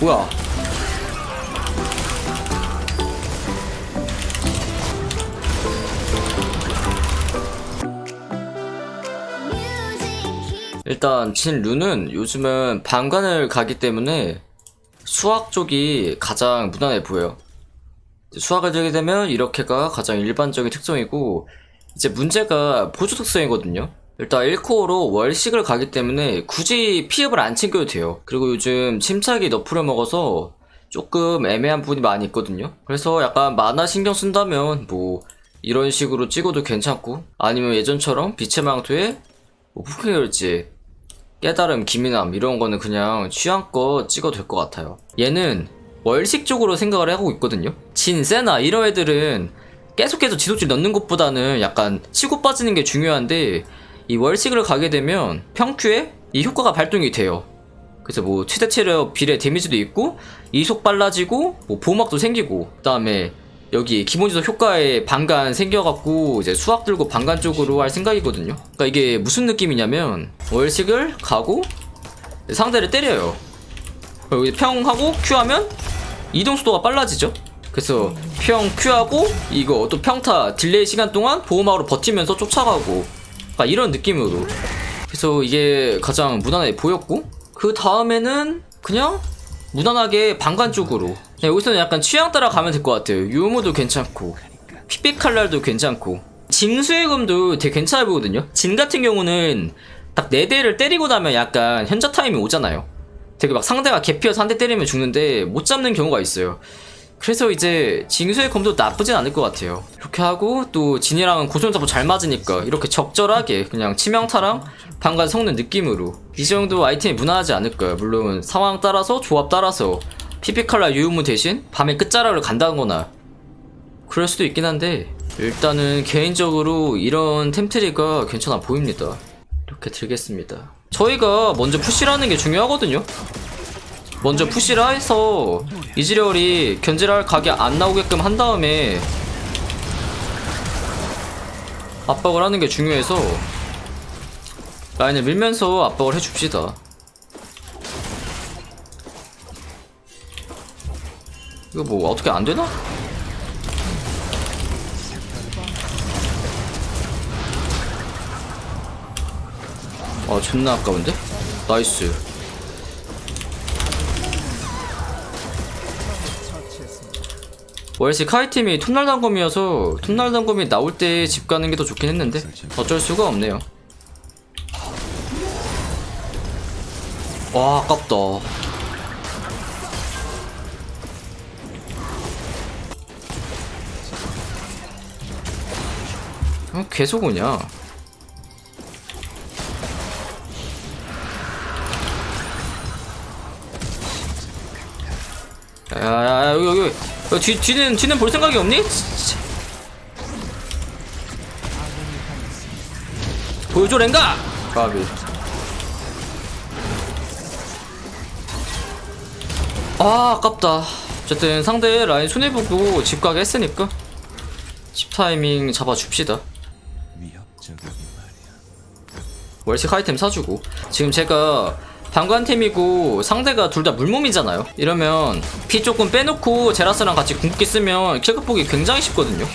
뭐야 일단 진 루는 요즘은 방관을 가기 때문에 수학 쪽이 가장 무난해 보여요. 수학을 들게 되면 이렇게가 가장 일반적인 특성이고 이제 문제가 보조 특성이거든요. 일단 1코어로 월식을 가기 때문에 굳이 피업을 안 챙겨도 돼요. 그리고 요즘 침착이 너프를 먹어서 조금 애매한 부분이 많이 있거든요. 그래서 약간 만화 신경 쓴다면 뭐 이런 식으로 찍어도 괜찮고 아니면 예전처럼 빛의 망토에 뭐 후킹 열지 깨달음, 기민함 이런 거는 그냥 취향껏 찍어도 될 것 같아요. 얘는 월식 쪽으로 생각을 하고 있거든요. 진, 세나 이런 애들은 계속해서 지도줄 넣는 것보다는 약간 치고 빠지는 게 중요한데 이 월식을 가게 되면 평큐에 이 효과가 발동이 돼요. 그래서 뭐 최대 체력 비례 데미지도 있고 이속 빨라지고 뭐 보호막도 생기고 그다음에 여기 기본지도 효과에 방간 생겨갖고 이제 수학 들고 방간 쪽으로 할 생각이거든요. 그러니까 이게 무슨 느낌이냐면 월식을 가고 상대를 때려요. 여기 평하고 Q하면 이동 속도가 빨라지죠. 그래서 평 Q하고 이거 또 평타 딜레이 시간 동안 보호막으로 버티면서 쫓아가고 그러니까 이런 느낌으로. 그래서 이게 가장 무난해 보였고 그 다음에는 그냥 무난하게 방간 쪽으로. 그냥 여기서는 약간 취향 따라 가면 될 것 같아요. 유무도 괜찮고 피빛 칼날도 괜찮고. 징수의 검도 되게 괜찮아 보거든요. 진 같은 경우는 딱 4대를 때리고 나면 약간 현자 타임이 오잖아요. 되게 막 상대가 개피어서 한 대 때리면 죽는데 못 잡는 경우가 있어요 그래서 이제 징수의 검도 나쁘진 않을 것 같아요. 이렇게 하고 또 진이랑은 고손잡고 잘 맞으니까 이렇게 적절하게 그냥 치명타랑 방관 섞는 느낌으로 이 정도 아이템이 무난하지 않을까요? 물론 상황 따라서 조합 따라서 피피칼라 유효무 대신 밤의 끝자락을 간다거나 그럴 수도 있긴 한데 일단은 개인적으로 이런 템트리가 괜찮아 보입니다. 이렇게 들겠습니다. 저희가 먼저 푸시라는 게 중요하거든요. 먼저 푸시라 해서 이즈리얼이 견제할 각이 안 나오게끔 한 다음에 압박을 하는 게 중요해서 라인을 밀면서 압박을 해줍시다. 이거 뭐 어떻게 안 되나? 아 존나 아까운데? 나이스. 월시 카이팀이 톱날 단검이어서 톱날 단검이 나올 때 집 가는 게 더 좋긴 했는데 어쩔 수가 없네요. 와 아깝다. 어, 계속 오냐? 야야야 여기 여기 여기 뒤 뒤는 뒤는 볼 생각이 없니? 치, 보여줘 랭가. 가비. 아 아깝다. 어쨌든 상대 라인 손해 보고 집 가게 했으니까 집 타이밍 잡아줍시다. 월식 아이템 사주고 지금 제가 방관템이고 상대가 둘 다 물몸이잖아요. 이러면 피 조금 빼놓고 제라스랑 같이 궁극기 쓰면 킬급 보기 굉장히 쉽거든요.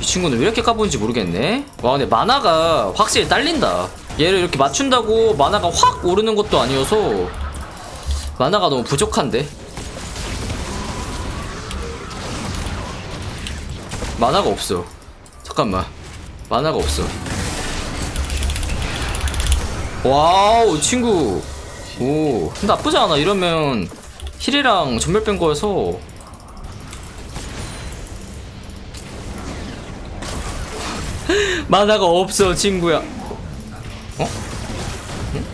이 친구는 왜 이렇게 까부는지 모르겠네. 와 근데 만화가 확실히 딸린다. 얘를 이렇게 맞춘다고 만화가 확 오르는 것도 아니어서 만화가 너무 부족한데? 만화가 없어. 잠깐만. 만화가 없어. 와우, 친구. 오, 나쁘지 않아. 이러면 힐이랑 전멸 뺀 거여서. 만화가 없어, 친구야. 어? 응?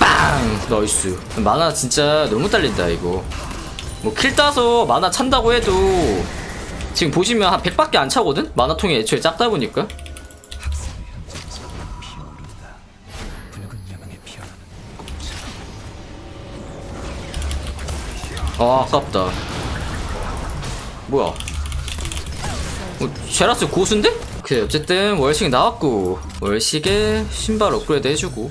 빵! 나이스. 만화 진짜 너무 딸린다, 이거. 뭐 킬 따서 만화 찬다고 해도 지금 보시면 한 100밖에 안 차거든? 만화통이 애초에 작다 보니까 아 아깝다 뭐야 어, 제라스 고수인데? 오케이 어쨌든 월식 나왔고 월식에 신발 업그레이드 해주고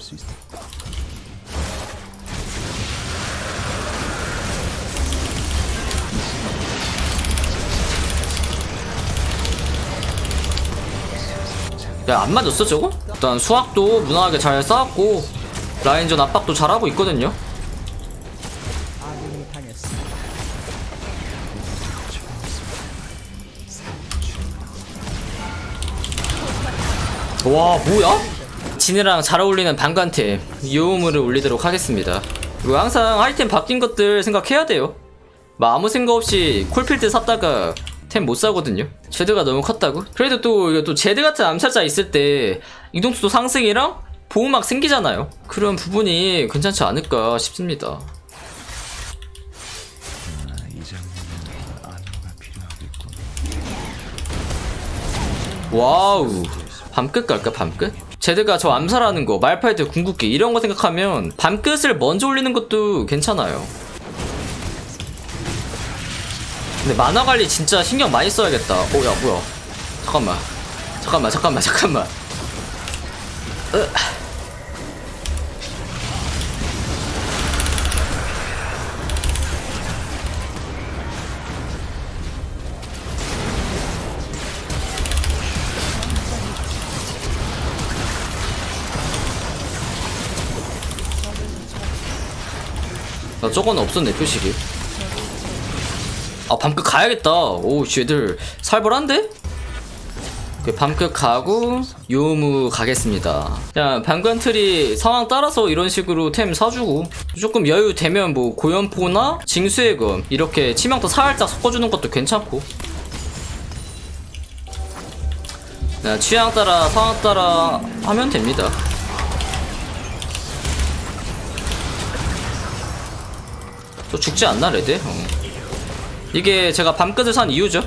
야 안 맞았어 저거? 일단 수학도 무난하게 잘 쌓았고 라인전 압박도 잘하고 있거든요 와 뭐야? 진이랑 잘 어울리는 방관템 유우물을 올리도록 하겠습니다 그리고 항상 아이템 바뀐 것들 생각해야 돼요 막 아무 생각 없이 콜필드 샀다가 템 못 사거든요. 제드가 너무 컸다고? 그래도 또 이거 또 제드 같은 암살자 있을 때 이동수도 상승이랑 보호막 생기잖아요. 그런 부분이 괜찮지 않을까 싶습니다. 와우. 밤끝 갈까 밤끝? 제드가 저 암살하는 거 말파이트 궁극기 이런 거 생각하면 밤끝을 먼저 올리는 것도 괜찮아요 근데 만화 관리 진짜 신경 많이 써야겠다. 어야 뭐야? 잠깐만. 잠깐만 잠깐만 잠깐만. 으. 나 저거는 없었네 표식이 아 밤끝 가야겠다 오 쟤들 살벌한데? 그 밤끝 가고 요무 가겠습니다 자 방관틀이 상황 따라서 이런 식으로 템 사주고 조금 여유 되면 뭐 고연포나 징수의 검 이렇게 치명타 살짝 섞어주는 것도 괜찮고 자, 취향 따라 상황 따라 하면 됩니다 또 죽지 않나 레드? 어. 이게 제가 밤끝을 산 이유죠?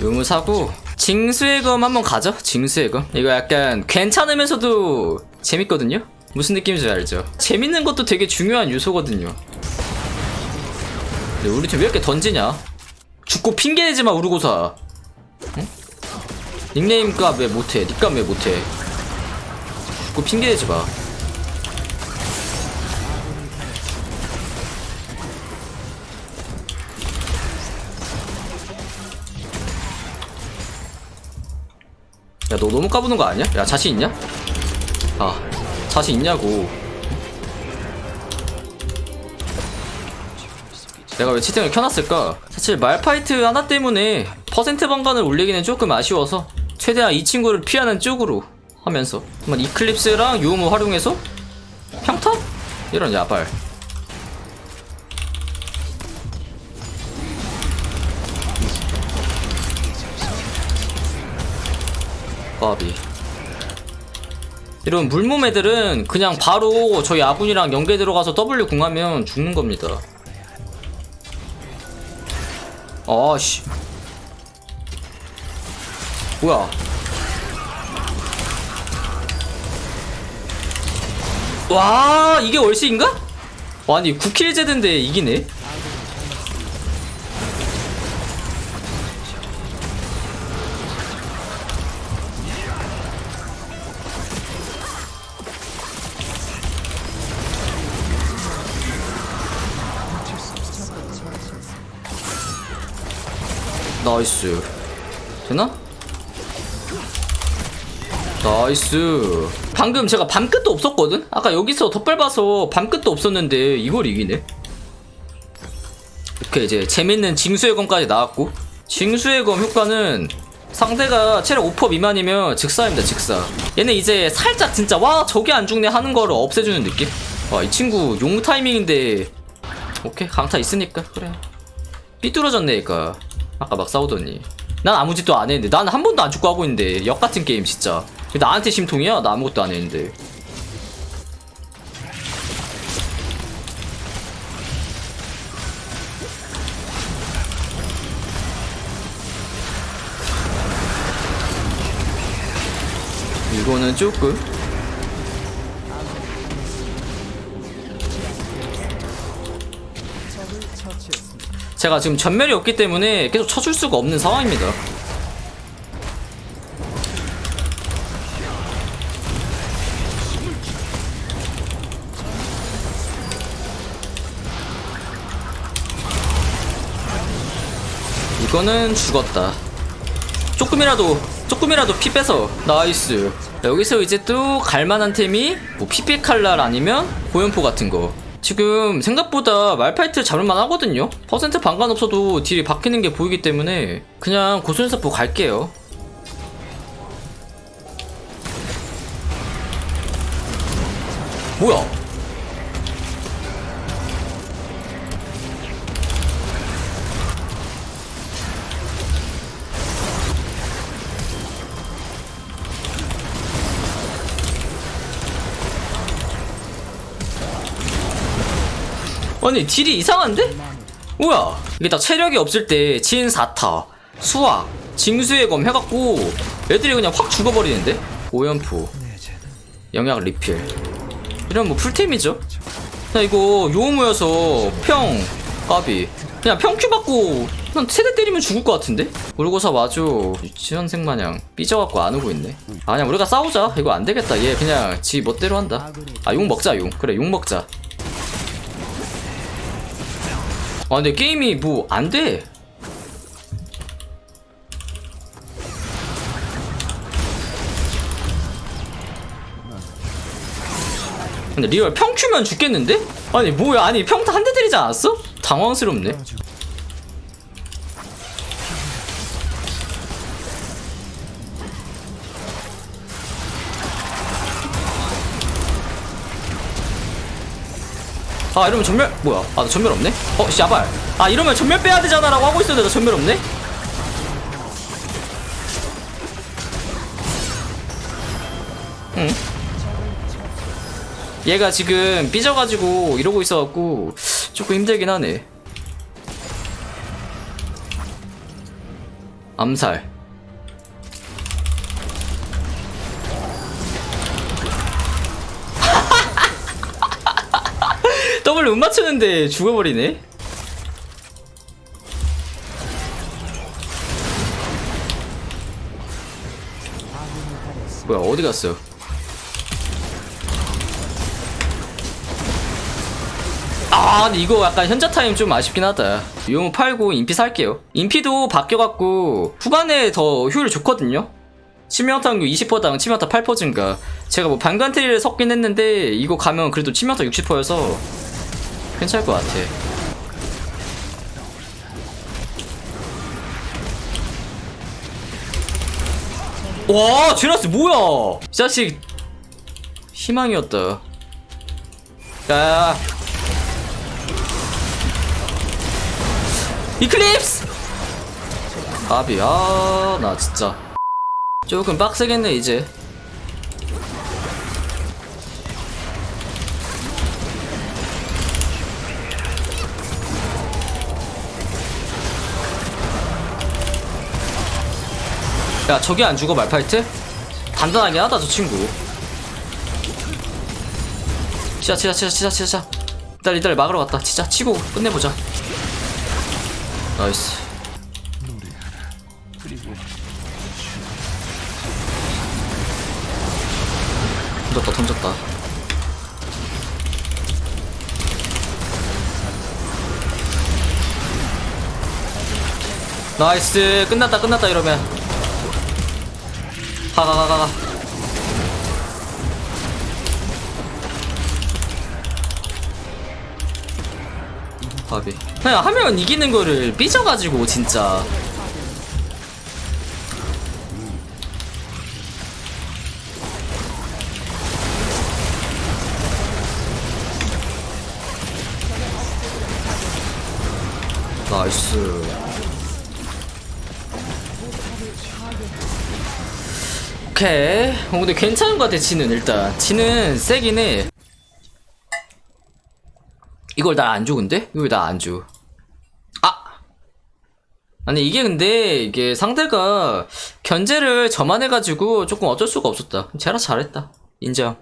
유무 사고. 징수의 검 한번 가죠? 징수의 검? 이거 약간 괜찮으면서도 재밌거든요? 무슨 느낌인지 알죠? 재밌는 것도 되게 중요한 요소거든요. 근데 우리 팀 왜 이렇게 던지냐? 죽고 핑계내지마 우르고사. 응? 닉네임 값왜 못해? 닉값 왜 못해? 죽고 핑계내지마 야 너 너무 까부는 거 아니야? 야 자신 있냐? 아 자신 있냐고 내가 왜 채팅을 켜놨을까? 사실 말파이트 하나 때문에 퍼센트 방관을 올리기는 조금 아쉬워서 최대한 이 친구를 피하는 쪽으로 하면서 한번 이클립스랑 유음을 활용해서 평타? 이런 야발 바비 이런 물몸 애들은 그냥 바로 저희 아군이랑 연계 들어가서 W 궁하면 죽는 겁니다 아씨 뭐야 와 이게 월시인가? 와, 아니 9킬 제드인데 이기네 나이스. 되나? 나이스. 방금 제가 밤끝도 없었거든? 아까 여기서 덧발 봐서 밤끝도 없었는데 이걸 이기네. 이렇게 이제 재밌는 징수의 검까지 나왔고. 징수의 검 효과는 상대가 체력 5% 미만이면 즉사입니다 즉사. 얘는 이제 살짝 진짜 와 저게 안 죽네 하는 거를 없애주는 느낌? 와 이 친구 용 타이밍인데. 오케이 강타 있으니까. 그래. 삐뚤어졌네 얘가 아까 막 싸우더니. 난 아무 짓도 안 했는데. 난 한 번도 안 죽고 하고 있는데. 역 같은 게임 진짜. 왜 나한테 심통이야? 나 아무것도 안 했는데. 이거는 조금 제가 지금 전멸이 없기 때문에 계속 쳐줄 수가 없는 상황입니다. 이거는 죽었다. 조금이라도 조금이라도 피 빼서. 나이스. 여기서 이제 또 갈만한 템이 뭐 피피칼날 아니면 고연포 같은 거. 지금 생각보다 말파이트 잡을만 하거든요. 퍼센트 반관 없어도 딜이 바뀌는 게 보이기 때문에 그냥 고순사포 갈게요. 뭐야? 아니 딜이 이상한데? 뭐야? 이게 딱 체력이 없을 때진 4타 수학 징수의 검 해갖고 애들이 그냥 확 죽어버리는데? 오연포 영약 리필. 이런 뭐 풀템이죠? 나 이거 요무여서 평 까비. 그냥 평큐 받고 그냥 세대 때리면 죽을 것 같은데? 모르고사 마주 유치원생 마냥 삐져갖고 안 오고 있네. 아 그냥 우리가 싸우자. 이거 안 되겠다. 얘 그냥 지 멋대로 한다. 아용 먹자 용. 그래 용 먹자 아 근데 게임이 뭐 안돼 근데 리얼 평 큐면 죽겠는데? 아니 뭐야 아니 평타 한 대 때리지 않았어? 당황스럽네 아 이러면 전멸? 뭐야? 아나 전멸 없네? 어 씨발. 아 이러면 전멸 빼야 되잖아 라고 하고 있었는데 나 전멸 없네? 응. 얘가 지금 삐져가지고 이러고 있어갖고 조금 힘들긴 하네. 암살 더블 못 맞추는데 죽어버리네. 뭐야 어디 갔어? 아 근데 이거 약간 현자 타임 좀 아쉽긴 하다. 용 팔고 인피 살게요. 인피도 바뀌어갖고 후반에 더 효율 좋거든요. 치명타율 20%당 치명타 8% 증가. 제가 뭐 반간트리를 섞긴 했는데 이거 가면 그래도 치명타 60%여서 괜찮을 것 같아. 와, 제라스 뭐야? 이 자식 희망이었다. 야. 이클립스! 아비, 아, 나 진짜. 조금 빡세겠네, 이제. 야 저기 안 죽어 말파이트? 단단하게 하다 저 친구. 치자 치자 치자 치자 치자 이달 이달 막으러 갔다. 치자 치고 끝내보자. 나이스. 던졌다 던졌다. 나이스. 끝났다 끝났다 이러면 가가 가 가가. 바비 그냥 하면 이기는 거를 삐져가지고 진짜. 나이스 오케이. 어, 근데 괜찮은 것 같아, 지는 일단. 지는 세긴 해. 이걸 나 안 줘, 근데? 이걸 나안 줘. 아! 아니, 이게 근데, 이게 상대가 견제를 저만 해가지고 조금 어쩔 수가 없었다. 제라 잘했다. 인정.